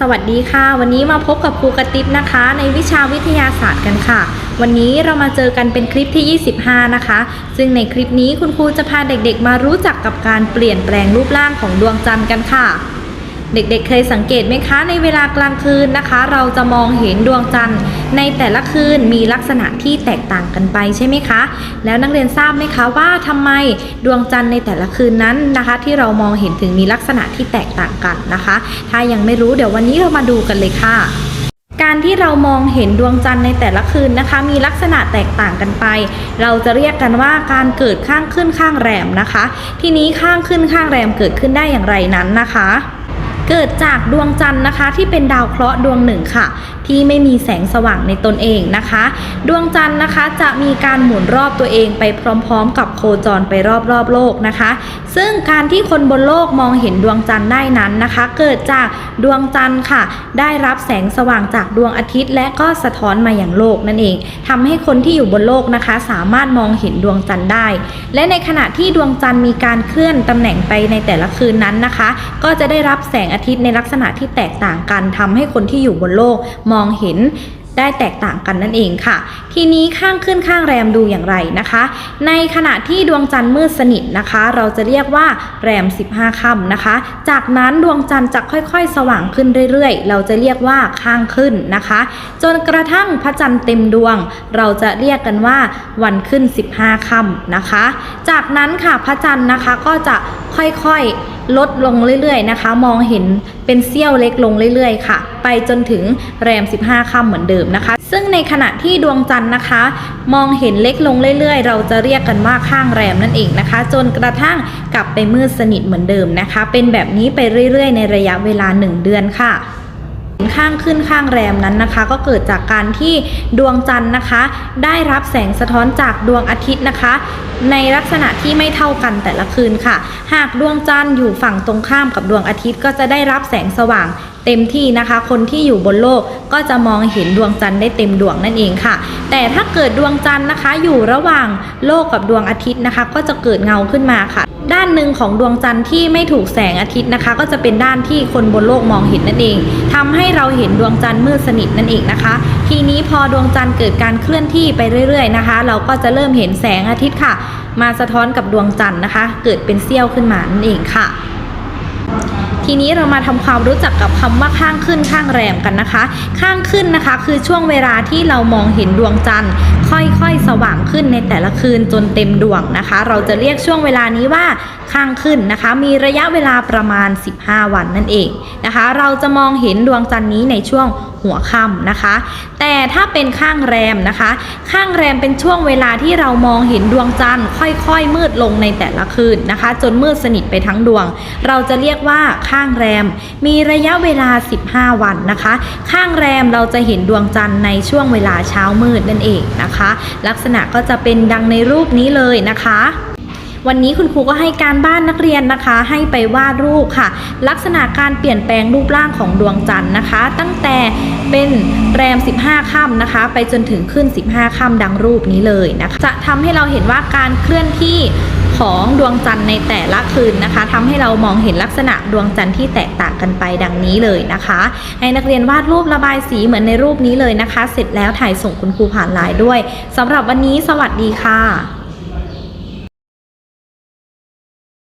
สวัสดีค่ะ วันนี้มาพบกับครูกระติบนะคะ ในวิชาวิทยาศาสตร์กันค่ะ วันนี้เรามาเจอกันเป็นคลิปที่ 25 นะคะ ซึ่งในคลิปนี้คุณครูจะพาเด็กๆ มารู้จักกับการเปลี่ยนแปลงรูปร่างของดวงจันทร์กันค่ะ เด็กๆ เคยสังเกตไหมคะ ในเวลากลางคืนนะคะ เราจะมองเห็นดวงจันทร์ในแต่ละคืนมีลักษณะที่แตกต่างกันไปใช่ไหมคะ แล้วนักเรียนทราบไหมคะว่าทำไมดวงจันทร์ในแต่ละคืนนั้นนะคะ ที่เรามองเห็นถึงมีลักษณะที่แตกต่างกันนะคะ ถ้ายังไม่รู้เดี๋ยววันนี้เรามาดูกันเลยค่ะการที่เรามองเห็นดวงจันทร์ในแต่ละคืนนะคะ มีลักษณะแตกต่างกันไป เราจะเรียกกันว่าการเกิดข้างขึ้นข้างแรมนะคะ ทีนี้ข้างขึ้นข้างแรมเกิดขึ้นได้อย่างไรนั้นนะคะ เกิดจากดวงจันทร์นะคะ ที่เป็นดาวเคราะห์ดวงหนึ่งค่ะ ที่ไม่มีแสงสว่างในตนเองนะคะ ดวงจันทร์นะคะจะมีการหมุนรอบตัวเองไปพร้อม ๆ กับโคจรไปรอบๆโลกนะคะ ซึ่งการที่คนบนโลกมองเห็นดวงจันทร์ได้นั้นนะคะ เกิดจากดวงจันทร์ค่ะ ได้รับแสงสว่างจากดวงอาทิตย์ และก็สะท้อนมาอย่างโลกนั่นเองทำให้คนที่อยู่บนโลกนะคะ สามารถมองเห็นดวงจันทร์ได้ และในขณะที่ดวงจันทร์มีการเคลื่อนตำแหน่งไปในแต่ละคืนนั้นนะคะ ก็จะได้รับแสงอาทิตย์ในลักษณะที่แตกต่างกันทำให้คนที่อยู่บนโลกมองเห็นได้แตกต่างกันนั่นเองค่ะ ทีนี้ข้างขึ้นข้างแรมดูอย่างไรนะคะ ในขณะที่ดวงจันทร์มืดสนิทนะคะ เราจะเรียกว่าแรม 15ค่ำนะคะ จากนั้นดวงจันทร์จะค่อยๆ สว่างขึ้นเรื่อยๆ เราจะเรียกว่าข้างขึ้นนะคะ จนกระทั่งพระจันทร์เต็มดวง เราจะเรียกกันว่าวันขึ้น 15ค่ำนะคะ จากนั้นค่ะพระจันทร์นะคะก็จะค่อยๆ ลดลงเรื่อยๆนะคะ มองเห็นเป็นเสี้ยวเล็กลงเรื่อยๆ ค่ะ ไปจนถึงแรม 15ค่ำเหมือนเดิมนะคะ ซึ่งในขณะที่ดวงจันทร์นะคะ มองเห็นเล็กลงเรื่อยๆ เราจะเรียกกันว่าข้างแรมนั่นเองนะคะ จนกระทั่งกลับไปมืดสนิทเหมือนเดิมนะคะ เป็นแบบนี้ไปเรื่อยๆ ในระยะเวลา 1 เดือนค่ะ ข้างขึ้นข้างแรมนั้นนะคะ ก็เกิดจากการที่ดวงจันทร์นะคะ ได้รับแสงสะท้อนจากดวงอาทิตย์นะคะ ในลักษณะที่ไม่เท่ากันแต่ละคืนค่ะ หากดวงจันทร์อยู่ฝั่งตรงข้ามกับดวงอาทิตย์ก็จะได้รับแสงสว่างเต็มที่นะคะ คนที่อยู่บนโลกก็จะมองเห็นดวงจันทร์ได้เต็มดวงนั่นเองค่ะ แต่ถ้าเกิดดวงจันทร์นะคะ อยู่ระหว่างโลกกับดวงอาทิตย์นะคะ ก็จะเกิดเงาขึ้นมาค่ะ ด้านหนึ่งของดวงจันทร์ที่ไม่ถูกแสงอาทิตย์นะคะ ก็จะเป็นด้านที่คนบนโลกมองเห็นนั่นเองทำให้เราเห็นดวงจันทร์มืดสนิทนั่นเองนะคะ ทีนี้พอดวงจันทร์เกิดการเคลื่อนที่ไปเรื่อยๆนะคะ เราก็จะเริ่มเห็นแสงอาทิตย์ค่ะ มาสะท้อนกับดวงจันทร์นะคะ เกิดเป็นเสี้ยวขึ้นมานั่นเองค่ะ ทีนี้เรามาทำความรู้จักกับคำว่าข้างขึ้นข้างแรมกันนะคะ ข้างขึ้นนะคะ คือช่วงเวลาที่เรามองเห็นดวงจันทร์ ค่อยๆ สว่างขึ้นในแต่ละคืนจนเต็มดวงนะคะ เราจะเรียกช่วงเวลานี้ว่าข้างขึ้นนะคะ มีระยะเวลาประมาณ 15 วันนั่นเองนะคะ เราจะมองเห็นดวงจันทร์นี้ในช่วงหัวค่ำนะคะ แต่ถ้าเป็นข้างแรมนะคะ ข้างแรมเป็นช่วงเวลาที่เรามองเห็นดวงจันทร์ค่อยๆ มืดลงในแต่ละคืนนะคะ จนมืดสนิทไปทั้งดวง เราจะเรียกว่าข้างแรม มีระยะเวลา 15 วันนะคะ ข้างแรมเราจะเห็นดวงจันทร์ในช่วงเวลาเช้ามืดนั่นเองนะคะ ลักษณะก็จะเป็นดังในรูปนี้เลยนะคะ วันนี้คุณครูก็ให้การบ้านนักเรียนนะคะ ให้ไปวาดรูปค่ะ ลักษณะการเปลี่ยนแปลงรูปร่างของดวงจันทร์นะคะ ตั้งแต่เป็นแรม 15 ค่ำนะคะ ไปจนถึงขึ้น 15 ค่ำดังรูปนี้เลยนะคะ จะทำให้เราเห็นว่าการเคลื่อนที่ของดวงจันทร์ในแต่ละคืนนะคะทำให้เรามองเห็นลักษณะดวงจันทร์ที่แตกต่างกันไปดังนี้เลยนะคะ ให้นักเรียนวาดรูประบายสีเหมือนในรูปนี้เลยนะคะ เสร็จแล้วถ่ายส่งคุณครูผ่านไลน์ด้วยสำหรับวันนี้สวัสดีค่ะ